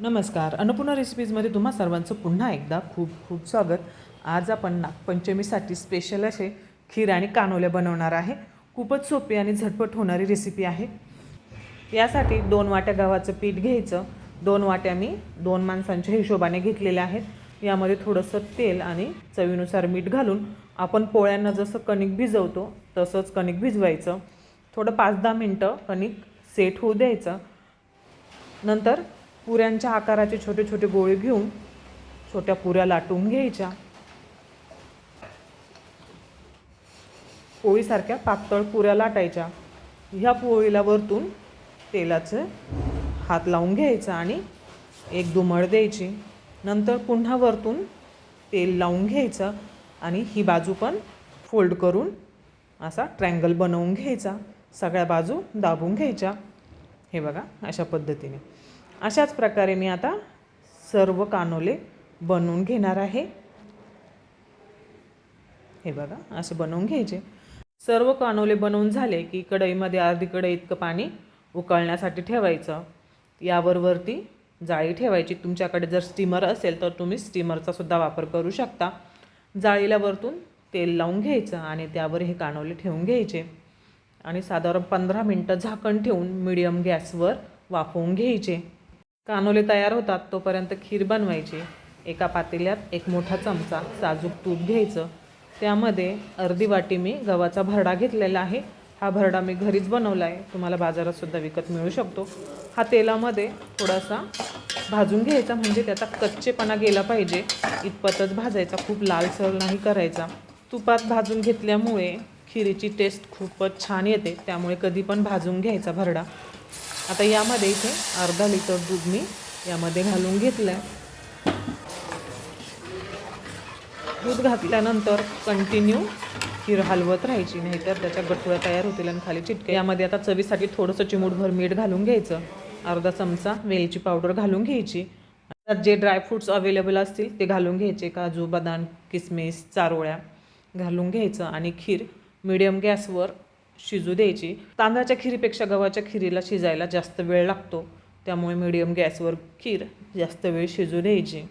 नमस्कार. अन्नपूर्णा रेसिपीजमध्ये तुम्हा सर्वांचं पुन्हा एकदा खूप खूप स्वागत. आज आपण नागपंचमीसाठी स्पेशल असे खीर आणि कानोले बनवणार आहे. खूपच सोपी आणि झटपट होणारी रेसिपी आहे. यासाठी दोन वाट्या गव्हाचं पीठ घ्यायचं. दोन वाट्या मी दोन माणसांच्या हिशोबाने घेतलेल्या आहेत. यामध्ये थोडंसं तेल आणि चवीनुसार मीठ घालून आपण पोळ्यांना जसं कणिक भिजवतो तसंच कणिक भिजवायचं. थोडं पाच दहा मिनटं कणिक सेट होऊ द्यायचं. नंतर पुऱ्यांच्या आकाराचे छोटे छोटे गोळे घेऊन छोट्या पुऱ्या लाटून घ्यायच्या. पोळीसारख्या पातळ पुऱ्या लाटायच्या. ह्या पोळीला वरतून तेलाचं हात लावून घ्यायचा आणि एक दुमळ द्यायची. नंतर पुन्हा वरतून तेल लावून घ्यायचं आणि ही बाजू पण फोल्ड करून असा ट्रँगल बनवून घ्यायचा. सगळ्या बाजू दाबून घ्यायच्या. हे बघा अशा पद्धतीने. अशाच प्रकारे मी आता सर्व कानोले बनवून घेणार आहे. हे बघा असं बनवून घ्यायचे. सर्व कानोले बनवून झाले की कढईमध्ये अर्धी कढई इतकं पाणी उकळण्यासाठी ठेवायचं. यावर वरती जाळी ठेवायची. तुमच्याकडे जर स्टीमर असेल तर तुम्ही स्टीमरचा सुद्धा वापर करू शकता. जाळीला वरतून तेल लावून घ्यायचं आणि त्यावर हे कानोले ठेवून घ्यायचे. आणि साधारण पंधरा मिनटं झाकण ठेवून मिडियम गॅसवर वाफवून घ्यायचे. कानोले तयार होतात तोपर्यंत खीर बनवायची. एका पातेल्यात एक मोठा चमचा साजूक तूप घ्यायचं. त्यामध्ये अर्धी वाटी मी गव्हाचा भरडा घेतलेला आहे. हा भरडा मी घरीच बनवला आहे तुम्हाला बाजारातसुद्धा विकत मिळू शकतो. हा तेलामध्ये थोडासा भाजून घ्यायचा म्हणजे त्याचा कच्चेपणा गेला पाहिजे. इतपतच भाजायचा खूप लालसर नाही करायचा. तुपात भाजून घेतल्यामुळे खिरीची टेस्ट खूपच छान येते. त्यामुळे कधी पण भाजून घ्यायचा भरडा. आता यामध्ये इथे अर्धा लिटर दूध मी यामध्ये घालून घेतलं आहे दूध घातल्यानंतर कंटिन्यू खीर हलवत राहायची नाहीतर त्याच्या गठुळ्या तयार होतील आणि खाली चिटके. यामध्ये आता चवीसाठी थोडंसं चिमूटभर मीठ घालून घ्यायचं. अर्धा चमचा वेलची पावडर घालून घ्यायची. आता जे ड्रायफ्रूट्स अवेलेबल असतील ते घालून घ्यायचे. काजू बदाम किसमिस चारोळ्या घालून घ्यायचं आणि खीर मिडियम गॅसवर शिजू द्यायची. तांदळाच्या खिरीपेक्षा गव्हाच्या खिरीला शिजायला जास्त वेळ लागतो. त्यामुळे मिडियम गॅसवर खीर जास्त वेळ शिजू द्यायची.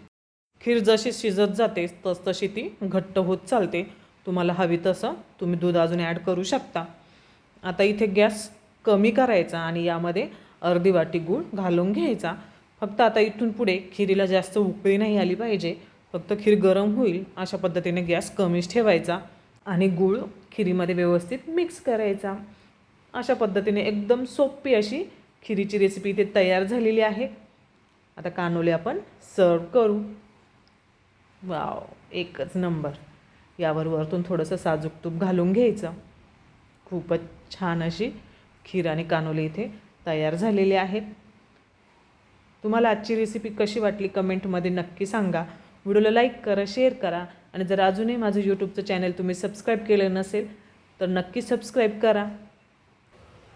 खीर जशी शिजत जाते तस तशी ती घट्ट होत चालते. तुम्हाला हवी तसं तुम्ही दूध अजून ॲड करू शकता. आता इथे गॅस कमी करायचा आणि यामध्ये अर्धी वाटी गूळ घालून घ्यायचा. फक्त आता इथून पुढे खिरीला जास्त उकळी नाही आली पाहिजे. फक्त खीर गरम होईल अशा पद्धतीने गॅस कमीच ठेवायचा. आणि गूळ खिरीमध्ये व्यवस्थित मिक्स करायचा. अशा पद्धतीने एकदम सोपी अशी खिरीची रेसिपी इथे तयार झालेली आहे. आता कानोले आपण सर्व करू. वाव एकच नंबर यावर वरतून थोडंसं साजूक तूप घालून घ्यायचं. खूपच छान अशी खीर आणि कानोले इथे तयार झालेले आहेत तुम्हाला आजची रेसिपी कशी वाटली? कमेंटमध्ये नक्की सांगा. व्हिडिओला लाईक करा शेअर करा आणि जर अजूनही माझं यूट्यूबचं चॅनल तुम्ही सबस्क्राईब केलं नसेल तर नक्की सबस्क्राईब करा.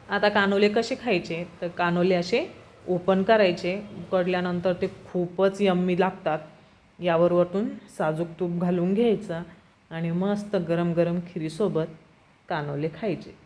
आता कानोले कसे खायचे? तर कानोले असे ओपन करायचे. उकडल्यानंतर ते खूपच यम्मी लागतात. यावर वरतून साजूक तूप घालून घ्यायचं आणि मस्त गरम गरम खिरीसोबत कानोले खायचे.